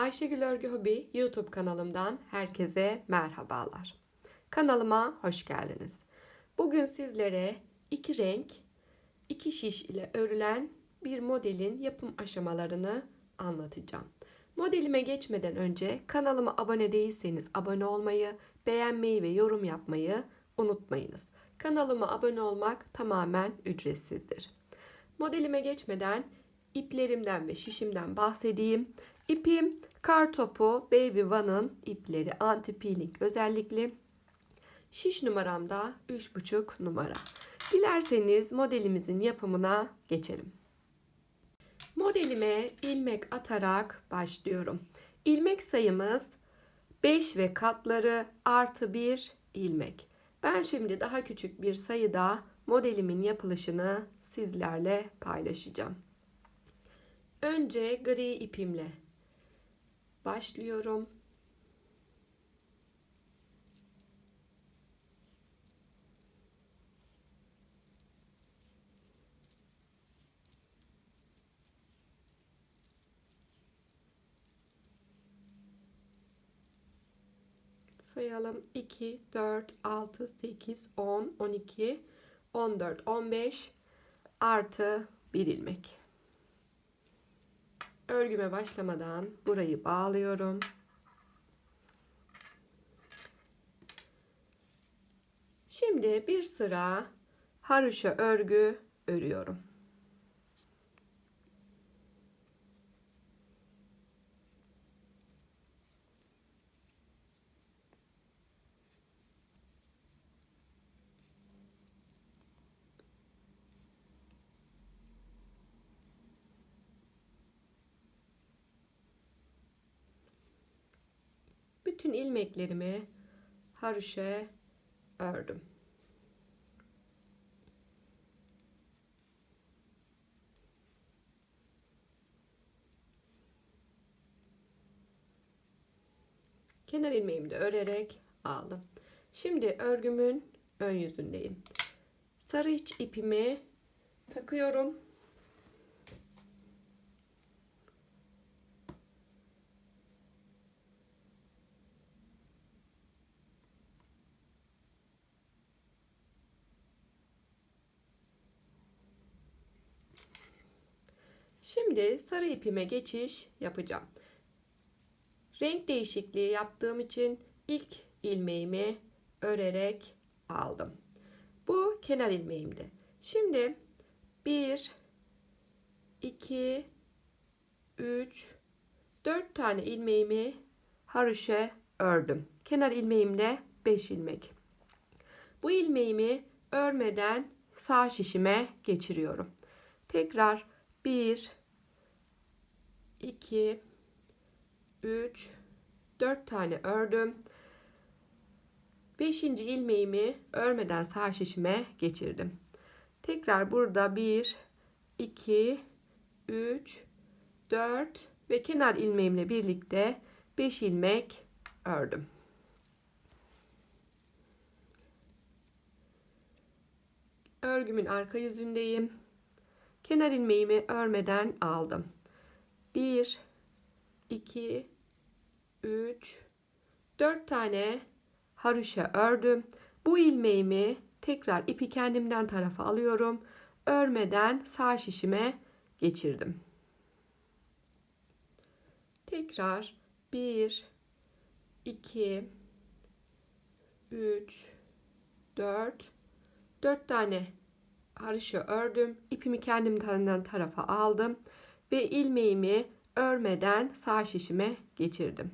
Ayşegül Örgü Hobi YouTube kanalımdan herkese merhabalar. Kanalıma hoş geldiniz. Bugün sizlere iki renk, iki şiş ile örülen bir modelin yapım aşamalarını anlatacağım. Modelime geçmeden önce kanalıma abone değilseniz abone olmayı, beğenmeyi ve yorum yapmayı unutmayınız. Kanalıma abone olmak tamamen ücretsizdir. Modelime geçmeden iplerimden ve şişimden bahsedeyim. İpim Kartopu Baby One'ın ipleri anti peeling özellikli. Şiş numaram da 3,5 numara. Dilerseniz modelimizin yapımına geçelim. Modelime ilmek atarak başlıyorum. İlmek sayımız 5 ve katları artı 1 ilmek. Ben şimdi daha küçük bir sayıda modelimin yapılışını sizlerle paylaşacağım. Önce gri ipimle başlıyorum. Sayalım 2, 4, 6, 8, 10, 12, 14, 15 artı 1 ilmek. Örgüme başlamadan burayı bağlıyorum. Şimdi bir sıra haroşa örgü örüyorum. Bütün ilmeklerimi haroşa ördüm. Kenar ilmeğimi de örerek aldım. Şimdi örgümün ön yüzündeyim. Sarı iç ipimi takıyorum. Şimdi sarı ipime geçiş yapacağım. Renk değişikliği yaptığım için ilk ilmeğimi örerek aldım. Bu kenar ilmeğimdi. Şimdi 1 2 3 4 tane ilmeğimi haroşa ördüm. Kenar ilmeğimle 5 ilmek. Bu ilmeğimi örmeden sağ şişime geçiriyorum. Tekrar 1 2 3 4 tane ördüm. 5. ilmeğimi örmeden sağ şişime geçirdim. Tekrar burada 1 2 3 4 ve kenar ilmeğimle birlikte 5 ilmek ördüm. Örgümün arka yüzündeyim. Kenar ilmeğimi örmeden aldım. 1 2 3 4 tane haroşa ördüm. Bu ilmeğimi tekrar ipi kendimden tarafa alıyorum. Örmeden sağ şişime geçirdim. Tekrar 1 2 3 4 4 tane haroşa ördüm. İpimi kendimden tarafa aldım ve ilmeğimi örmeden sağ şişime geçirdim.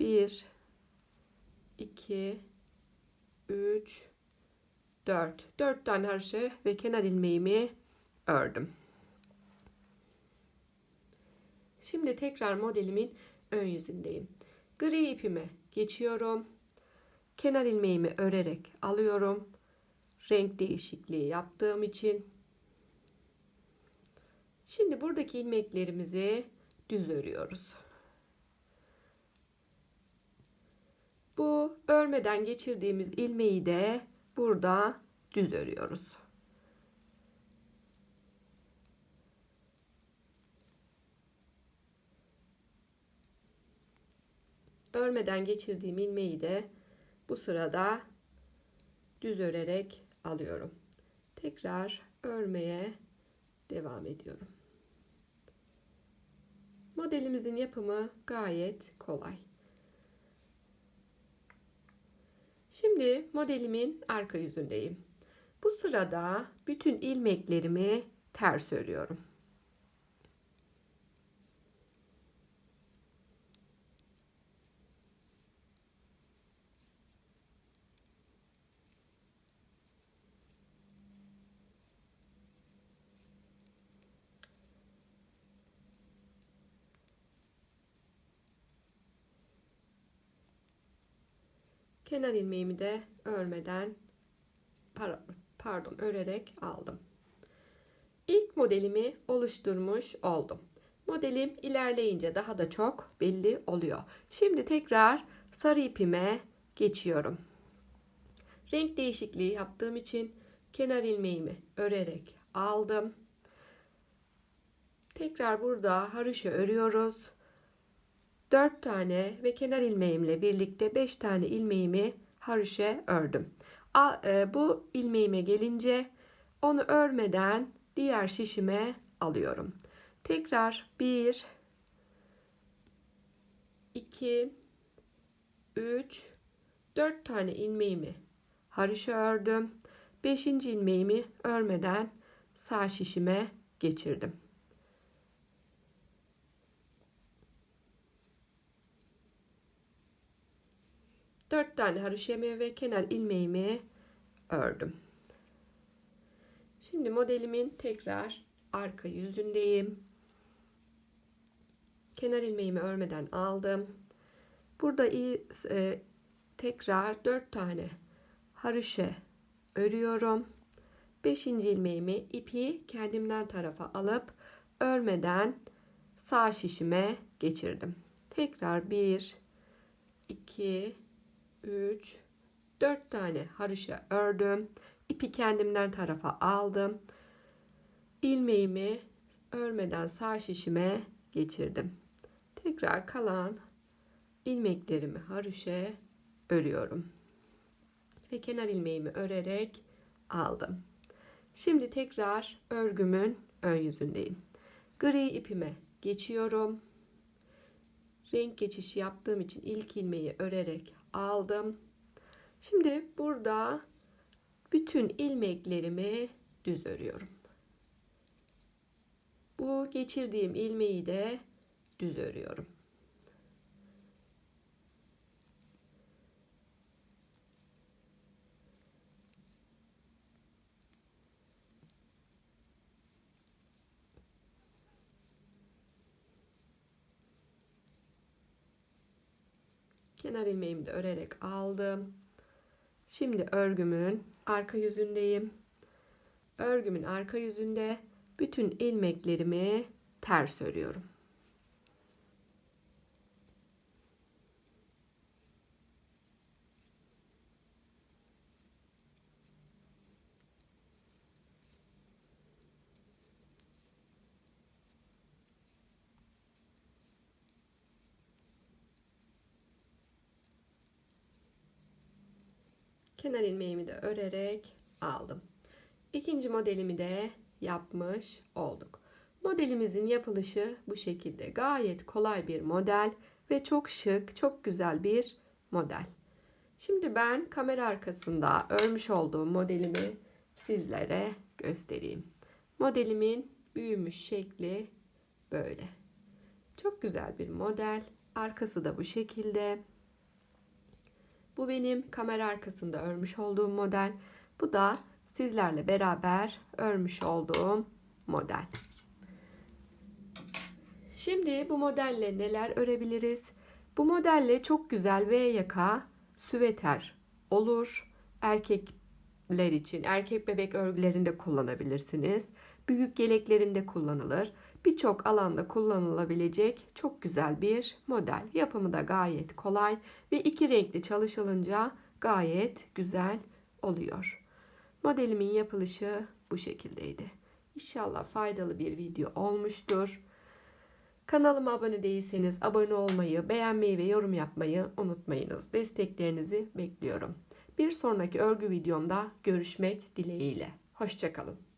1 2 3 4 4 tane haroşa ve kenar ilmeğimi ördüm. Şimdi tekrar modelimin ön yüzündeyim. Gri ipime geçiyorum. Kenar ilmeğimi örerek alıyorum. Renk değişikliği yaptığım için Şimdi buradaki ilmeklerimizi düz örüyoruz. Bu örmeden geçirdiğimiz ilmeği de burada düz örüyoruz. Örmeden geçirdiğim ilmeği de bu sırada düz örerek alıyorum. Tekrar örmeye devam ediyorum. Modelimizin yapımı gayet kolay. Şimdi modelimin arka yüzündeyim. Bu sırada bütün ilmeklerimi ters örüyorum. Kenar ilmeğimi de örmeden pardon örerek aldım. İlk modelimi oluşturmuş oldum. Modelim ilerleyince daha da çok belli oluyor. Şimdi tekrar sarı ipime geçiyorum. Renk değişikliği yaptığım için kenar ilmeğimi örerek aldım. Tekrar burada haroşa örüyoruz. 4 tane ve kenar ilmeğimle birlikte 5 tane ilmeğimi haroşa ördüm. E, bu ilmeğime gelince onu örmeden diğer şişime alıyorum. Tekrar 1 2 3 4 tane ilmeğimi haroşa ördüm. 5. ilmeğimi örmeden sağ şişime geçirdim. 4 tane haroşemi ve kenar ilmeğimi ördüm. Şimdi modelimin tekrar arka yüzündeyim. Kenar ilmeğimi örmeden aldım. Burada e, tekrar 4 tane haroşe örüyorum. 5. ilmeğimi ipi kendimden tarafa alıp örmeden sağ şişime geçirdim. Tekrar 1 2 3 4 tane haroşa ördüm. İpi kendimden tarafa aldım. ilmeğimi örmeden sağ şişime geçirdim. Tekrar kalan ilmeklerimi haroşa örüyorum. Ve kenar ilmeğimi örerek aldım. Şimdi tekrar örgümün ön yüzündeyim. Gri ipime geçiyorum. Renk geçişi yaptığım için ilk ilmeği örerek aldım. Şimdi burada bütün ilmeklerimi düz örüyorum. Bu geçirdiğim ilmeği de düz örüyorum. Kenar ilmeğimi de örerek aldım. Şimdi örgümün arka yüzündeyim. Örgümün arka yüzünde bütün ilmeklerimi ters örüyorum. Kenar ilmeğimi de örerek aldım. İkinci modelimi de yapmış olduk. Modelimizin yapılışı bu şekilde. Gayet kolay bir model ve çok şık, çok güzel bir model. Şimdi ben kamera arkasında örmüş olduğum modelimi sizlere göstereyim. Modelimin büyümüş şekli böyle. Çok güzel bir model. Arkası da bu şekilde. Bu benim kamera arkasında örmüş olduğum model. Bu da sizlerle beraber örmüş olduğum model. Şimdi bu modelle neler örebiliriz? Bu modelle çok güzel V yaka süveter olur. Erkekler için erkek bebek örgülerinde kullanabilirsiniz. Büyük yeleklerinde kullanılır birçok alanda kullanılabilecek çok güzel bir model. Yapımı da gayet kolay ve iki renkli çalışılınca gayet güzel oluyor. Modelimin yapılışı bu şekildeydi. İnşallah faydalı bir video olmuştur. Kanalıma abone değilseniz abone olmayı, beğenmeyi ve yorum yapmayı unutmayınız. Desteklerinizi bekliyorum. Bir sonraki örgü videomda görüşmek dileğiyle. Hoşçakalın.